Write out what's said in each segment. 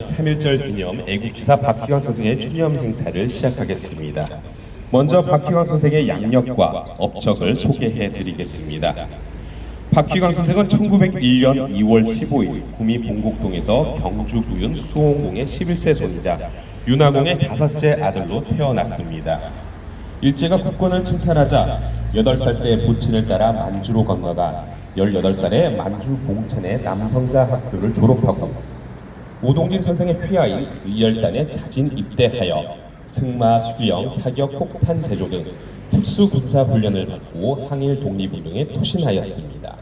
3.1절 기념 애국지사 박희광 선생의 추념 행사를 시작하겠습니다. 먼저 박희광 선생의 양력과 업적을 소개해 드리겠습니다. 박희광 선생은 1901년 2월 15일 구미 봉곡동에서 경주 구윤 수홍공의 11세 손자 윤하공의 다섯째 아들로 태어났습니다. 일제가 국권을 침탈하자 8살 때 부친을 따라 만주로 건너가 18살에 만주 공천의 남성자 학교를 졸업하고 오동진 선생의 휘하인 의열단에 자진 입대하여 승마, 수영, 사격, 폭탄 제조 등 특수 군사 훈련을 받고 항일 독립운동에 투신하였습니다.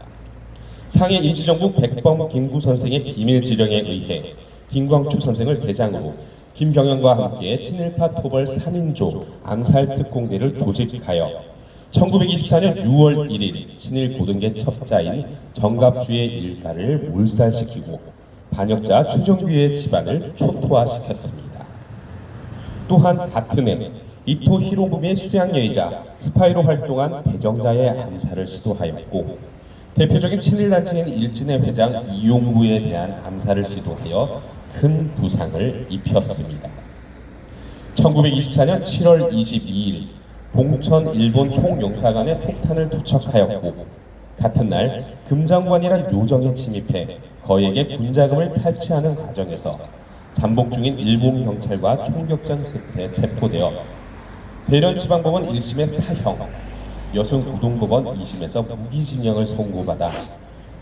상해 임시정부 백범 김구 선생의 비밀 지령에 의해 김광추 선생을 대장으로 김경영과 함께 친일파 토벌 3인조 암살 특공대를 조직하여 1924년 6월 1일 친일 고등계 첩자인 정갑주의 일가를 몰살시키고 반역자 최종규의 집안을 초토화시켰습니다. 또한 같은 해 이토 히로부미의 수양녀이자 스파이로 활동한 배정자의 암살을 시도하였고 대표적인 친일단체인 일진의 회장 이용구에 대한 암살을 시도하여 큰 부상을 입혔습니다. 1924년 7월 22일 봉천 일본 총영사관에 폭탄을 투척하였고 같은 날 금장관이란 요정에 침입해 거액의 군자금을 탈취하는 과정에서 잠복 중인 일본 경찰과 총격전 끝에 체포되어 대련 지방법원 1심의 사형, 여순 고등법원 2심에서 무기징역을 선고받아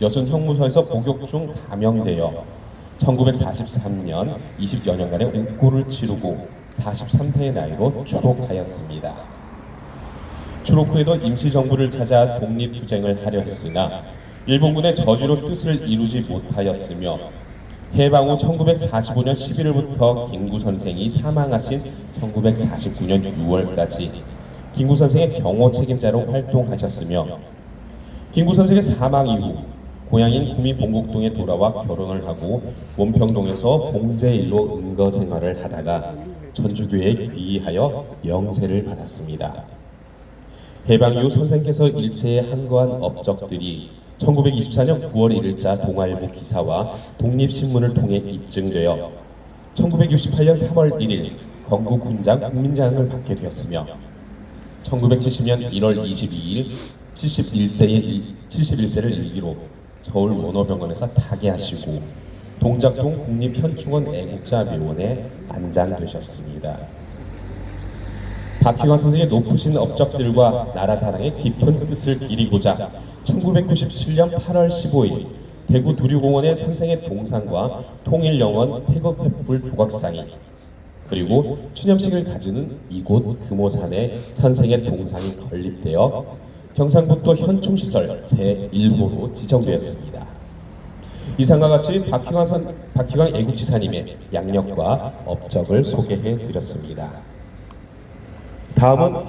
여순 형무소에서 복역 중 감형되어 1943년 20여 년간의 옥고를 치르고 43세의 나이로 추록하였습니다. 추록 후에도 임시정부를 찾아 독립투쟁을 하려 했으나 일본군의 저주로 뜻을 이루지 못하였으며 해방 후 1945년 11월부터 김구 선생이 사망하신 1949년 6월까지 김구 선생의 경호 책임자로 활동하셨으며 김구 선생의 사망 이후 고향인 구미 봉곡동에 돌아와 결혼을 하고 원평동에서 봉제일로 은거 생활을 하다가 전주교에 귀의하여 명세를 받았습니다. 해방 이후 선생께서 일제에 한거한 업적들이 1924년 9월 1일자 동아일보 기사와 독립신문을 통해 입증되어 1968년 3월 1일 건국 군장 국민장을 받게 되었으며 1970년 1월 22일 71세의 71세를 일기로 서울 원어병원에서 타계하시고 동작동 국립현충원 애국자 묘원에 안장되셨습니다. 박희광 선생의 높으신 업적들과 나라 사랑의 깊은 뜻을 기리고자 1997년 8월 15일 대구 두류공원의 선생의 동상과 통일영원 태극횃불 조각상이 그리고 추념식을 가지는 이곳 금오산에 선생의 동상이 건립되어 경상북도 현충시설 제1호로 지정되었습니다. 이상과 같이 박희광, 선, 박희광 애국지사님의 양력과 업적을 소개해 드렸습니다. 다음은